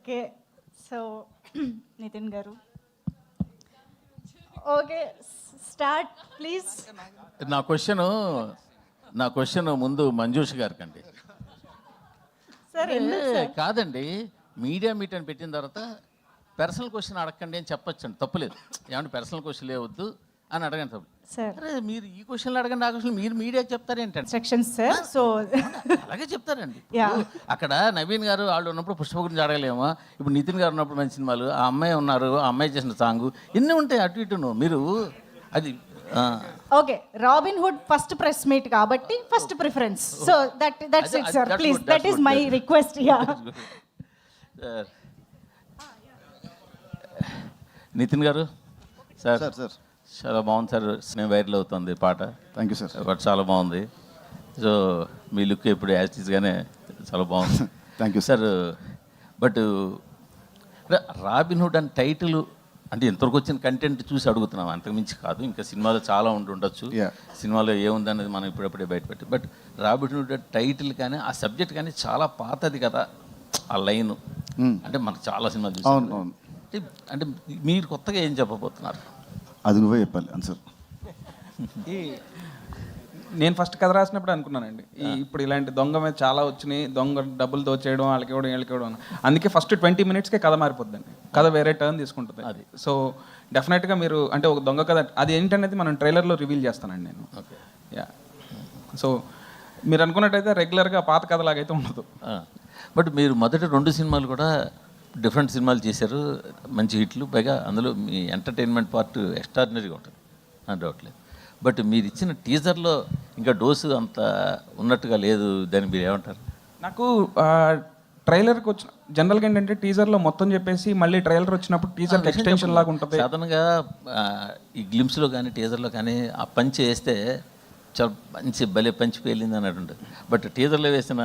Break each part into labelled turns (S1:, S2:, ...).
S1: Okay so Nitin garu. Okay start please.
S2: నా question నా question ముందు మంజుష్ గారికి అండి
S1: సార్
S2: కాదండి మీడియా మీట్ అని పెట్టిన తర్వాత పర్సనల్ క్వశ్చన్ అడగండి అని చెప్పొచ్చండి తప్పులేదు. ఏమంటే పర్సనల్ క్వశ్చన్ లేవద్దు అని అడగండి
S1: సార్
S2: అరే మీరు ఈ క్వశ్చన్లు అడగండి ఆ క్వశ్చన్ మీరు మీడియాకి చెప్తారేంటండి?
S1: ఇన్స్ట్రక్షన్స్ సార్ సో
S2: అలాగే చెప్తారండి. అక్కడ నవీన్ గారు వాళ్ళు ఉన్నప్పుడు పుష్ప గురించి అడగలేమా? ఇప్పుడు నితిన్ గారు ఉన్నప్పుడు మంచి సినిమాలు ఆ అమ్మాయి ఉన్నారు ఆ అమ్మాయి చేసిన సాంగ్ ఎన్ని ఉంటాయి అటు ఇటును. మీరు అది ఆ,
S1: okay Robin Hood first press meet కాబట్టి first preference so that that's it sir please that is my. Request yeah
S2: sir Nitin garu? Sir
S3: sir sir
S2: చాలా బాగుంది సార్. నేను వైరల్ అవుతుంది పాట.
S3: థ్యాంక్ యూ సార్
S2: బట్ చాలా బాగుంది. So మీ look ఇప్పుడు యాస్టీస్గానే చాలా బాగుంది.
S3: Thank you
S2: sir but Robin Hood అని టైటిల్ అంటే ఇంతవరకు వచ్చిన కంటెంట్ చూసి అడుగుతున్నాం. అంతకుమించి కాదు. ఇంకా సినిమాలో చాలా ఉండి ఉండొచ్చు. సినిమాలో ఏముంది అనేది మనం ఇప్పుడప్పుడే బయటపెట్టి. బట్ రాబిన్హుడ్ టైటిల్ కానీ ఆ సబ్జెక్ట్ కానీ చాలా పాతది కదా. ఆ లైన్.
S3: Hmm.
S2: అంటే మనకు చాలా సినిమాలు చూసాం. అంటే- అంటే మీరు కొత్తగా ఏం చెప్పబోతున్నారు?
S3: అది నువ్వే చెప్పాలి ఆన్సర్
S4: ఈ నేను ఫస్ట్ కథ రాసినప్పుడు అనుకున్నానండి. ఈ ఇప్పుడు ఇలాంటి దొంగ మీద చాలా వచ్చినాయి దొంగ డబ్బులు దోచేయడం వాళ్ళకి ఇవ్వడం వీళ్ళకి ఇవ్వడం. అందుకే ఫస్ట్ ట్వంటీ మినిట్స్కే కథ మారిపోద్దండి. కథ వేరే టర్న్ తీసుకుంటుంది.
S2: అది.
S4: సో డెఫినెట్గా మీరు అంటే ఒక దొంగ కథ అది ఏంటనేది మనం ట్రైలర్లో రివీల్ చేస్తానండి నేను.
S2: ఓకే.
S4: యా సో మీరు అనుకున్నట్టయితే రెగ్యులర్గా పాత కథలాగైతే ఉండదు.
S2: బట్ మీరు మొదటి రెండు సినిమాలు కూడా డిఫరెంట్ సినిమాలు చేశారు మంచి హిట్లు పైగా అందులో మీ ఎంటర్టైన్మెంట్ పార్ట్ ఎక్స్ట్రాడినరీగా ఉంటుంది నా డౌట్ లేదు. బట్ మీరు ఇచ్చిన టీజర్లో ఇంకా డోసు అంత ఉన్నట్టుగా లేదు దాన్ని మీరు ఏమంటారు?
S4: నాకు ట్రైలర్కి వచ్చిన జనరల్గా ఏంటంటే టీజర్లో మొత్తం చెప్పేసి మళ్ళీ ట్రైలర్ వచ్చినప్పుడు టీజర్ ఎక్స్టెన్షన్ లాగా ఉంటుంది
S2: సాధారణంగా ఈ గ్లిమ్స్లో కానీ టీజర్లో కానీ ఆ పంచి వేస్తే చాలా మంచి భలే పంచి పేలింది అన్నట్టు ఉంటుంది. బట్ టీజర్లో వేసిన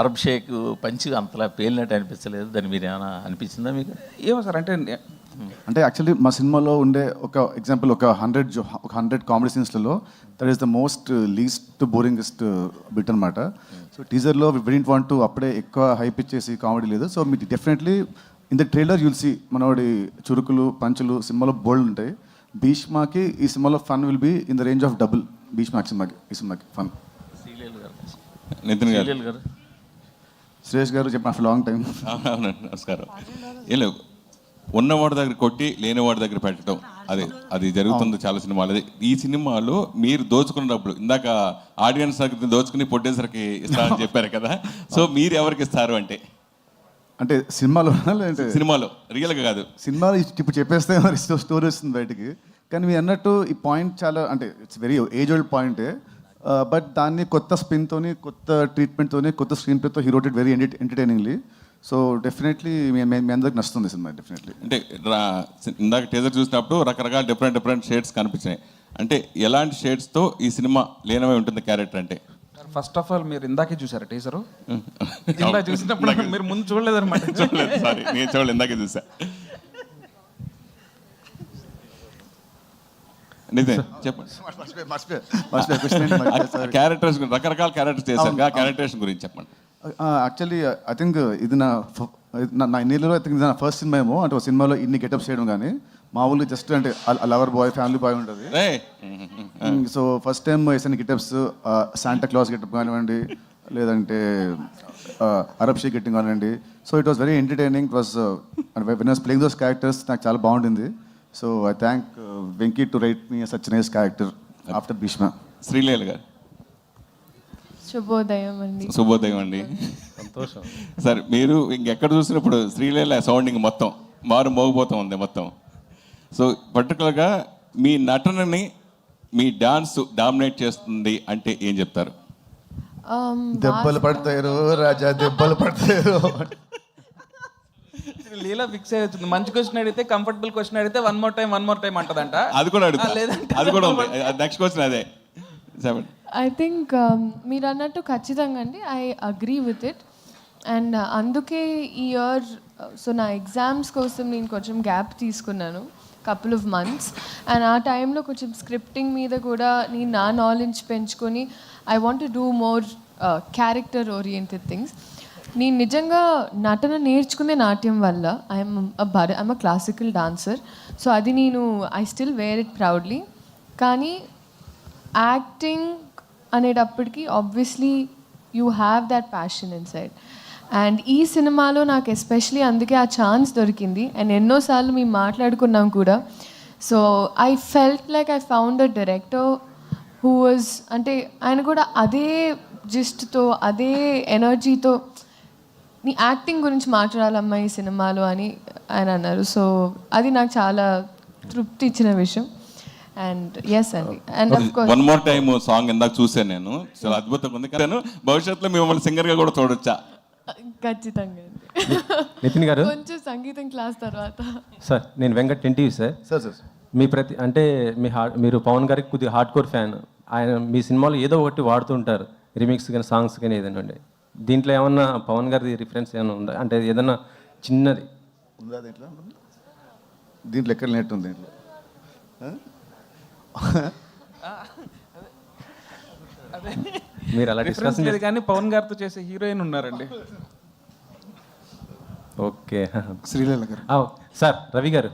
S2: అరబ్ షేక్ పంచి అంతలా పేలినట్టు అనిపించలేదు. దాన్ని మీరు ఏమైనా అనిపించిందా మీకు?
S4: ఏమో సార్ అంటే
S3: అంటే యాక్చువల్లీ మా సినిమాలో ఉండే ఒక ఎగ్జాంపుల్ ఒక హండ్రెడ్ ఒక hundred comedy సీన్స్లలో that is the most least boringest bit అనమాట సో టీజర్లో వెరింట్ వాంట్ అప్పుడే ఎక్కువ హైప్ ఇచ్చేసి కామెడీ లేదు. సో మీకు definitely in the trailer you'll see మనోడి చురుకులు పంచులు సినిమాలో బోల్డ్ ఉంటాయి. భీష్మాకి ఈ సినిమాలో fun will be in the range of double భీష్మాకి సినిమాకి ఈ సినిమాకి ఫన్
S5: నితిన్ గారు.
S3: సురేష్ గారు చెప్పిన ఆఫ్టర్ లాంగ్ టైం
S5: అవునండి నమస్కారం. ఏం లేవు. ఉన్నవాడి దగ్గర కొట్టి లేనివాడి దగ్గర పెట్టడం. అది అది జరుగుతుంది చాలా సినిమాలు అది ఈ సినిమాలో మీరు దోచుకున్నప్పుడు ఇందాక ఆడియన్స్ దగ్గర దోచుకుని ప్రొడ్యూసర్కి ఇస్తారని చెప్పారు కదా. సో మీరు ఎవరికి ఇస్తారు అంటే?
S3: అంటే సినిమాలో
S5: సినిమాలో రియల్గా కాదు.
S3: సినిమాలో ఇప్పుడు చెప్పేస్తే మరి స్టోరీ వస్తుంది బయటికి. కానీ మీరు అన్నట్టు ఈ పాయింట్ చాలా అంటే ఇట్స్ వెరీ ఏజ్ ఓల్డ్ పాయింటే బట్ దాన్ని కొత్త స్పిన్తోని కొత్త ట్రీట్మెంట్తోని కొత్త screen ప్లేతో hero very entertainingly so definitely మీ అందరికి నచ్చుతుంది సినిమా డెఫినెట్లీ
S5: అంటే ఇందాక టీజర్ చూసినప్పుడు రకరకాల డిఫరెంట్ డిఫరెంట్ షేడ్స్ కనిపించినాయి అంటే ఎలాంటి షేడ్స్తో ఈ సినిమా లీనమై ఉంటుంది క్యారెక్టర్ అంటే?
S4: ఫస్ట్ ఆఫ్ ఆల్ మీరు ఇందాకే చూసారా టీజరు ఇందాక చూసినప్పుడు మీరు ముందు చూడలేదన్నమాట.
S5: చూడలేదు సారీ నేను చూడలేదు ఇందాకే చూసా. నితిన్ చెప్పండి క్యారెక్టర్స్ రకరకాల క్యారెక్టర్స్ చేశారు. ఆ క్యారెక్టర్స్ గురించి చెప్పండి.
S3: యాక్చువల్లీ ఐ థింక్ ఇది నా నా- ఇన్నిలో ఐ థింక్ ఇది నా ఫస్ట్ సినిమా ఏమో. అంటే ఒక సినిమాలో ఇన్ని గెటప్స్ చేయడం కానీ మామూలుగా జస్ట్ అంటే లవర్ బాయ్ ఫ్యామిలీ బాయ్ ఉంటుంది. సో ఫస్ట్ టైం వేసిన గిటప్స్ శాంటా క్లాస్ గెటప్ కానివ్వండి లేదంటే అరబ్ షేక్ గెట్టింగ్ కానివ్వండి. So it was very entertaining it was when was playing those characters నాకు చాలా బాగుండింది. So I thank Venky to write me such nice character after Bhishma
S5: Sreeleela garu.
S6: శుభోదయం అండి.
S5: శుభోదయం అండి.
S2: సంతోషం.
S5: సరే మీరు ఇంకెక్కడ చూసినప్పుడు శ్రీలీల సౌండింగ్ మొత్తం మారు మోగిపోతూ ఉంది మొత్తం. సో పర్టికులర్గా మీ నటనని మీ డాన్స్ డామినేట్ చేస్తుంది అంటే ఏం చెప్తారు?
S6: Um,
S3: దెబ్బలు పడతారు రాజా దెబ్బలు పడతారు
S4: లీలా ఫిక్స్ వచ్చింది మంచి క్వశ్చన్ అడిగితే కంఫర్టబుల్ క్వశ్చన్ అడిగితే one more time one more time అంటదంట.
S5: అది కూడా అడుగుతా.
S4: ఆ, లేదంటే
S5: అది కూడా ఉంది. నెక్స్ట్ క్వశ్చన్ అదే.
S6: ఐ థింక్ మీరు అన్నట్టు ఖచ్చితంగా అండి. I agree with it and అందుకే ఈ ఇయర్ సో నా ఎగ్జామ్స్ కోసం నేను కొంచెం గ్యాప్ తీసుకున్నాను. కపుల్ ఆఫ్ మంత్స్ అండ్ ఆ టైంలో కొంచెం స్క్రిప్టింగ్ మీద కూడా నేను నా నాలెడ్జ్ పెంచుకొని I want do more character oriented things నేను నిజంగా నటన నేర్చుకునే నాట్యం వల్ల I'm భర I'm a classical dancer so అది నేను I still wear it proudly కానీ యాక్టింగ్ అనేటప్పటికి obviously you have that passion inside and ఈ సినిమాలో నాకు ఎస్పెషలీ అందుకే ఆ ఛాన్స్ దొరికింది. అండ్ ఎన్నోసార్లు మేము మాట్లాడుకున్నాం కూడా. So I felt like I found a director who was అంటే ఆయన కూడా అదే జిస్ట్తో అదే ఎనర్జీతో నీ యాక్టింగ్ గురించి మాట్లాడాలమ్మా ఈ సినిమాలో అని ఆయన అన్నారు. సో అది నాకు చాలా తృప్తి ఇచ్చిన విషయం. అండ్ ఎస్ అండి and
S5: one more time song ఇందాక చూసాను నేను. చాలా అద్భుతంగా ఉంది. కానీ భవిష్యత్తులో మిమ్మల్ని సింగర్గా కూడా చూడొచ్చా?
S6: ఖచ్చితంగా
S7: నితిన్ గారు?
S6: కొంచెం సంగీతం క్లాస్ తర్వాత.
S7: సార్ నేను Venkat NTV sir.
S3: Sir sir
S7: మీ ప్రతి అంటే మీ హార్డ్ మీరు పవన్ గారికి కొద్దిగా హార్డ్ కోర్ ఫ్యాన్. ఆయన మీ సినిమాలో ఏదో ఒకటి వాడుతుంటారు రిమిక్స్ కానీ సాంగ్స్ కానీ ఏదైనా ఉండే. దీంట్లో ఏమన్నా పవన్ గారి రిఫరెన్స్ ఏమైనా ఉందా? అంటే ఏదన్నా చిన్నది?
S3: ఉందా దీంట్లో? దీంట్లో ఎక్కడ నెట్ ఉంది దీంట్లో?
S7: మీరు అలా డిస్కషన్
S4: లేదు కానీ పవన్ గారితో చేసే హీరోయిన్ ఉన్నారండి.
S7: ఓకే.
S3: శ్రీలీల గారు.
S7: సార్ రవి గారు.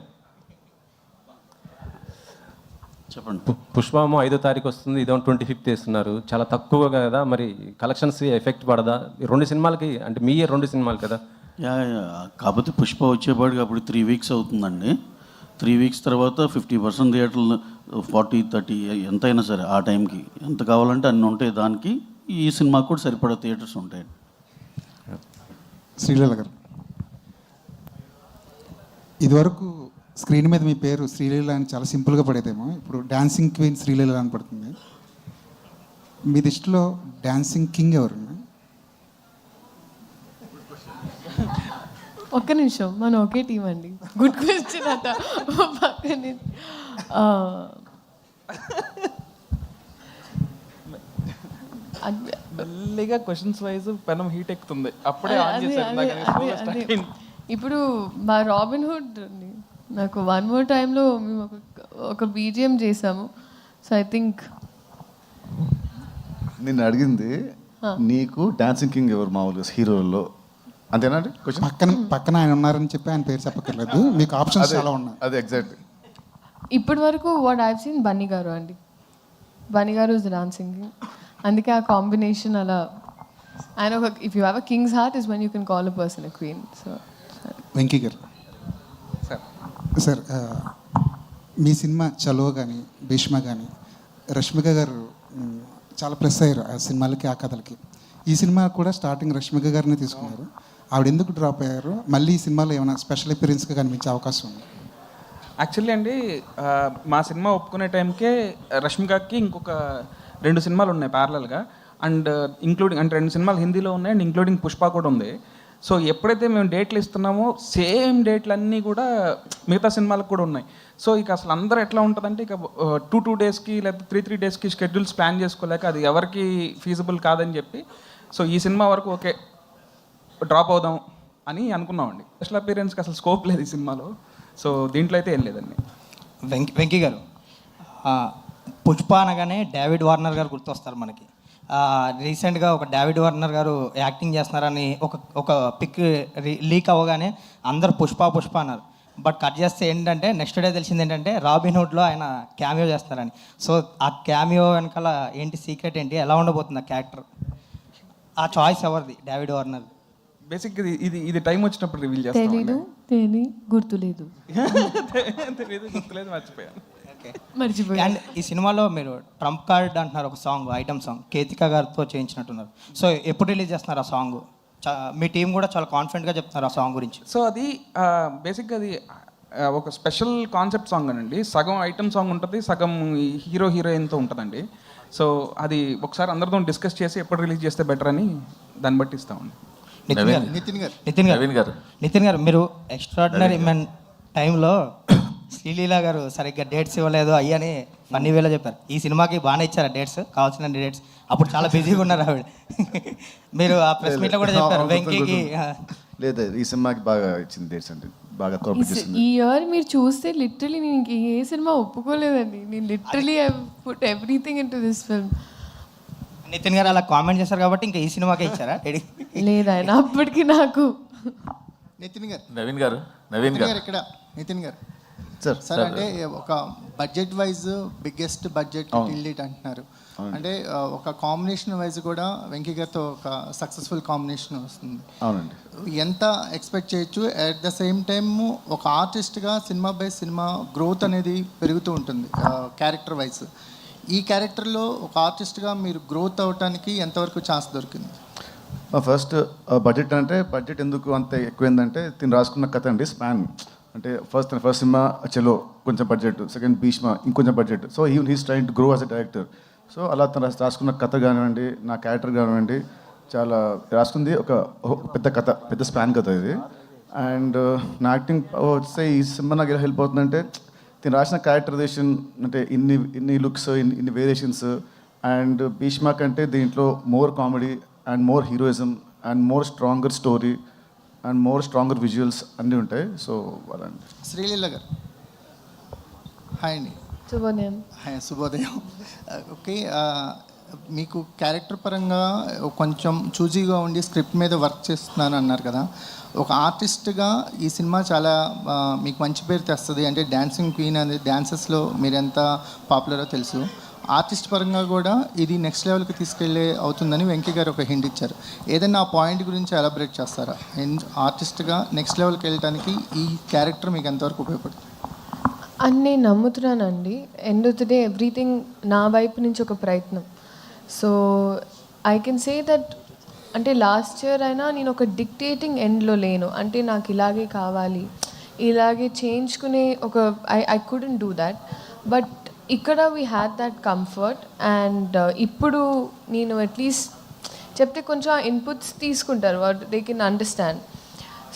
S8: చెప్పండి.
S7: పుష్పము ఐదో తారీఖు వస్తుంది. ఇదో ట్వంటీ ఫిఫ్త్ వేస్తున్నారు చాలా తక్కువ కదా మరి కలెక్షన్స్ ఎఫెక్ట్ పడదా? ఈ రెండు సినిమాలకి అంటే మీ రెండు సినిమాలు కదా.
S8: కాకపోతే పుష్ప వచ్చేపాటికి అప్పుడు త్రీ వీక్స్ అవుతుందండి. త్రీ వీక్స్ తర్వాత ఫిఫ్టీ పర్సెంట్ థియేటర్లు ఫార్టీ థర్టీ ఎంతైనా సరే ఆ టైంకి. ఎంత కావాలంటే అన్ని ఉంటాయి దానికి. ఈ సినిమాకి కూడా సరిపడా థియేటర్స్ ఉంటాయి
S9: శ్రీలీల గారు. ఇదివరకు స్క్రీన్ మీద మీ పేరు శ్రీలీల అని చాలా సింపుల్గా పడేదేమో. ఇప్పుడు డాన్సింగ్ క్వీన్ శ్రీలీల అని పడుతుంది. మీ దృష్టిలో డాన్సింగ్ కింగ్ ఎవరు
S6: ఒక్క నిమిషం. మనం ఒకే టీం అండి. గుడ్ క్వశ్చన్ అట. పక్కనే
S4: మెల్లిగా క్వశ్చన్స్ వైజ్ పెనం హీట్ ఎక్కుతుంది. అప్పుడే ఆన్ చేశారు.
S6: ఇప్పుడు మా రాబిన్ హుడ్ నాకు వన్ మోర్ టైంలో మేము ఒక ఒక బీజిఎం చేసాము. సో ఐ థింక్
S3: నిన్ను అడిగింది నీకు డాన్సింగ్ కింగ్ ఎవరు మామూలుగా హీరోల్లో? అంతేనా అండి క్వశ్చన్
S9: పక్కన పక్కన ఆయన ఉన్నారని చెప్పి ఆయన పేరు చెప్పక్కర్లేదు. మీకు ఆప్షన్స్
S3: అదే
S9: చాలా ఉన్నాయి.
S3: అదే ఎగ్జాక్ట్లీ
S6: ఇప్పటి వరకు వాట్ ఐవ్ సీన్ బన్నీ గారు అండి. బన్నీ గారు ఇస్ డాన్సింగ్ అందుకే ఆ కాంబినేషన్ అలా ఆయన ఒక if you have a king's heart is one you can call a person a queen so
S9: Venky garu.
S4: Sir
S9: me cinema చలో కానీ భీష్మ కానీ రష్మిక గారు చాలా ప్రెస్ అయ్యారు ఆ సినిమాలకి ఆ కథలకి. ఈ సినిమా కూడా స్టార్టింగ్ రష్మిక గారిని తీసుకున్నారు. ఆవిడ ఎందుకు డ్రాప్ అయ్యారు? మళ్ళీ ఈ సినిమాలో ఏమైనా స్పెషల్ అపీరెన్స్గా కనిపించే అవకాశం ఉంది?
S4: యాక్చువల్లీ అండి మా సినిమా ఒప్పుకునే టైంకే రష్మికకి ఇంకొక రెండు సినిమాలు ఉన్నాయి ప్యారలల్గా అండ్ ఇంక్లూడింగ్ అంటే రెండు సినిమాలు హిందీలో ఉన్నాయి అండ్ ఇంక్లూడింగ్ పుష్ప కూడా ఉంది. సో ఎప్పుడైతే మేము డేట్లు ఇస్తున్నామో సేమ్ డేట్లు అన్నీ కూడా మిగతా సినిమాలకు కూడా ఉన్నాయి. సో ఇక అసలు అందరూ ఎట్లా ఉంటుందంటే ఇక టూ టూ డేస్కి లేకపోతే త్రీ త్రీ డేస్కి షెడ్యూల్స్ ప్లాన్ చేసుకోలేక అది ఎవరికి ఫీజిబుల్ కాదని చెప్పి సో ఈ సినిమా వరకు ఓకే డ్రాప్ అవుదాం అని అనుకున్నామండి. స్పెషల్ అపీరెన్స్కి అసలు స్కోప్ లేదు ఈ సినిమాలో. సో దీంట్లో అయితే ఏం లేదండి.
S10: వెంకీ వెంకీ గారు పుష్ప అనగానే డేవిడ్ వార్నర్ గారు గుర్తొస్తారు మనకి. రీసెంట్గా ఒక డేవిడ్ వార్నర్ గారు యాక్టింగ్ చేస్తున్నారని ఒక ఒక పిక్ లీక్ అవ్వగానే అందరు పుష్ప పుష్ప అన్నారు. బట్ కట్ చేస్తే ఏంటంటే నెక్స్ట్ డే తెలిసింది ఏంటంటే రాబిన్ హుడ్లో ఆయన క్యామియో చేస్తున్నారని. సో ఆ క్యామియో వెనకాల ఏంటి సీక్రెట్ ఏంటి ఎలా ఉండబోతుంది ఆ క్యారెక్టర్? ఆ చాయిస్ ఎవరిది? David Warner.
S4: బేసిక్ ఇది ఇది ఇది టైం వచ్చినప్పుడు రివీల్ చేస్తాం
S6: తెలీదు తెలి గుర్తులేదు.
S4: తెలియదు గుర్తులేదు మర్చిపోయాను.
S10: అండ్ ఈ సినిమాలో మీరు ట్రంప్ కార్డ్ అంటున్నారు ఒక సాంగ్ ఐటమ్ సాంగ్ కేతిక గారితో చేయించినట్టున్నారు. సో ఎప్పుడు రిలీజ్ చేస్తున్నారు ఆ సాంగ్? మీ టీం కూడా చాలా కాన్ఫిడెంట్గా చెప్తున్నారు ఆ సాంగ్ గురించి.
S4: సో అది బేసిక్గా అది ఒక స్పెషల్ కాన్సెప్ట్ సాంగ్ అనండి. సగం ఐటమ్ సాంగ్ ఉంటుంది సగం హీరో హీరోయిన్తో ఉంటుందండి. సో అది ఒకసారి అందరితో డిస్కస్ చేసి ఎప్పుడు రిలీజ్ చేస్తే బెటర్ అని దాన్ని బట్టి ఇస్తామండి
S10: నితిన్ గారు.
S9: నితిన్ గారు.
S10: నితిన్ గారు.
S2: నవీన్ గారు.
S10: నితిన్ గారు మీరు ఎక్స్ట్రాడినరీ మెన్ టైంలో శ్రీలీల గారు సరిగ్గా డేట్స్ ఇవ్వలేదు అయ్యని ఫన్నీ వేలో చెప్పారు. ఈ సినిమాకి బాగానే ఇచ్చారు డేట్స్ కావాల్సిన డేట్స్. అప్పుడు చాలా బిజీగా ఉన్నారు ఆవిడ. మీరు ఆ ప్రెస్ మీట్లో కూడా చెప్పారు వెంకీకి
S3: లేదు ఈ సినిమాకి బాగా ఇచ్చింది డేట్స్ అండి బాగా
S6: ఈ ఇయర్ మీరు చూస్తే లిటరలీ నేను ఇంక ఏ సినిమా ఒప్పుకోలేదండి. నేను literally I put everything into this film
S10: Nitin garu అలా కామెంట్ చేశారు కాబట్టి ఇంకా ఈ సినిమాకే ఇచ్చారా?
S6: లేదు ఆయన అప్పటికి నాకు.
S11: నితిన్ గారు.
S2: నవీన్ గారు. నవీన్ గారు
S11: ఇక్కడ నితిన్ గారు.
S3: సార్
S11: సార్ అంటే ఒక బడ్జెట్ వైజ్ బిగ్గెస్ట్ బడ్జెట్ టిల్లిట్ అంటున్నారు. అంటే ఆ, ఒక కాంబినేషన్ వైజ్ కూడా వెంకీ గారితో ఒక సక్సెస్ఫుల్ కాంబినేషన్ వస్తుంది.
S3: అవునండి.
S11: ఎంత ఎక్స్పెక్ట్ చేయొచ్చు? అట్ ద సేమ్ టైమ్ ఒక ఆర్టిస్ట్గా సినిమా బై సినిమా గ్రోత్ అనేది పెరుగుతూ ఉంటుంది క్యారెక్టర్ వైజ్ ఈ క్యారెక్టర్లో ఒక ఆర్టిస్ట్గా మీరు గ్రోత్ అవడానికి ఎంతవరకు ఛాన్స్ దొరికింది?
S3: ఫస్ట్ బడ్జెట్ అంటే బడ్జెట్ ఎందుకు అంత ఎక్కువైందంటే తిని రాసుకున్న కథ అండి స్పాన్ అంటే ఫస్ట్ ఫస్ట్ సినిమా చలో కొంచెం బడ్జెట్ సెకండ్ భీష్మ ఇంకొంచెం budget so he he's train to grow as a director so అలా తను రాసుకున్న కథ కానివ్వండి నా క్యారెక్టర్ కానివ్వండి చాలా రాసుకుంది. ఒక పెద్ద కథ పెద్ద స్పాన్ కథ ఇది. అండ్ నా యాక్టింగ్ వస్తే ఈ సినిమా నాకు ఎలా హెల్ప్ అవుతుందంటే నేను రాసిన క్యారెక్టరైజేషన్ అంటే ఇన్ని ఇన్ని లుక్స్ ఇన్ని ఇన్ని వేరియేషన్స్ అండ్ భీష్మ కంటే దీంట్లో more comedy and more heroism and more stronger story and more stronger visuals అన్నీ ఉంటాయి. సో అలాంటి
S11: శ్రీలీల గారు. హాయ్ అండి.
S6: శుభోదయం.
S11: హాయ్ శుభోదయం. ఓకే మీకు క్యారెక్టర్ పరంగా కొంచెం చూజీగా ఉండి స్క్రిప్ట్ మీద వర్క్ చేస్తున్నాను అన్నారు కదా. ఒక ఆర్టిస్ట్గా ఈ సినిమా చాలా మీకు మంచి పేరు తెస్తుంది. అంటే డ్యాన్సింగ్ క్వీన్ అనేది డ్యాన్సెస్లో మీరు ఎంత పాపులరో తెలుసు. ఆర్టిస్ట్ పరంగా కూడా ఇది నెక్స్ట్ లెవెల్కి తీసుకెళ్ళే అవుతుందని వెంకీ గారు ఒక హింట్ ఇచ్చారు. ఏదైనా ఆ పాయింట్ గురించి ఎలాబరేట్ చేస్తారా? ఆర్టిస్ట్గా నెక్స్ట్ లెవెల్కి వెళ్ళడానికి ఈ క్యారెక్టర్ మీకు ఎంతవరకు ఉపయోగపడుతుంది?
S6: అని నేను నమ్ముతున్నానండి. End of the day everything నా వైపు నుంచి ఒక ప్రయత్నం. So I can say that అంటే లాస్ట్ ఇయర్ అయినా నేను ఒక డిక్టేటింగ్ ఎండ్లో లేను. అంటే నాకు ఇలాగే కావాలి ఇలాగే చేయించుకునే ఒక I I couldn't do that but ఇక్కడ we had that comfort and ఇప్పుడు నేను అట్లీస్ట్ చెప్తే కొంచెం ఇన్పుట్స్ తీసుకుంటారు what they can understand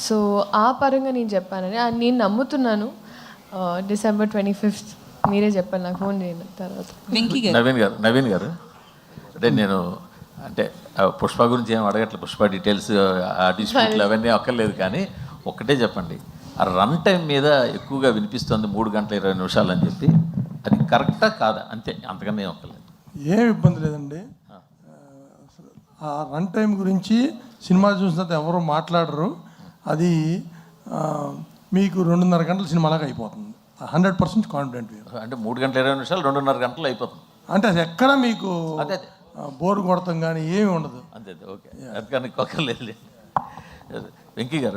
S6: so ఆ పరంగా నేను చెప్పానని ఆ నేను నమ్ముతున్నాను డిసెంబర్ ట్వంటీ ఫిఫ్త్ మీరే చెప్పాలి నాకు ఫోన్ చేయండి తర్వాత.
S2: నవీన్ గారు నవీన్ గారు. అంటే నేను అంటే పుష్ప గురించి ఏం అడగట్లేదు. పుష్ప డీటెయిల్స్ ఆ డిస్ప్యూట్లు అవన్నీ అక్కర్లేదు కానీ ఒక్కటే చెప్పండి. ఆ రన్ టైం మీద ఎక్కువగా వినిపిస్తుంది మూడు గంటల ఇరవై నిమిషాలు అని చెప్పి. అది కరెక్టా కాదా? అంతే అంతకన్నా ఏం ఒక్కర్లేదు
S12: ఏం ఇబ్బంది లేదండి. ఆ. రన్ టైం గురించి సినిమా చూసిన తర్వాత ఎవరు మాట్లాడరు. అది మీకు రెండున్నర గంటల సినిమాలాగా అయిపోతుంది. హండ్రెడ్ పర్సెంట్ కాన్ఫిడెంట్
S2: అంటే మూడు గంటల ఇరవై నిమిషాలు రెండున్నర గంటలు అయిపోతుంది.
S12: అంటే అది ఎక్కడ మీకు
S2: అదే
S12: బోర్ కొడతాం కానీ ఏమి ఉండదు.
S2: అంతే ఓకే. అందుకని ఒక్కర్లేదు వెంకీ గారు.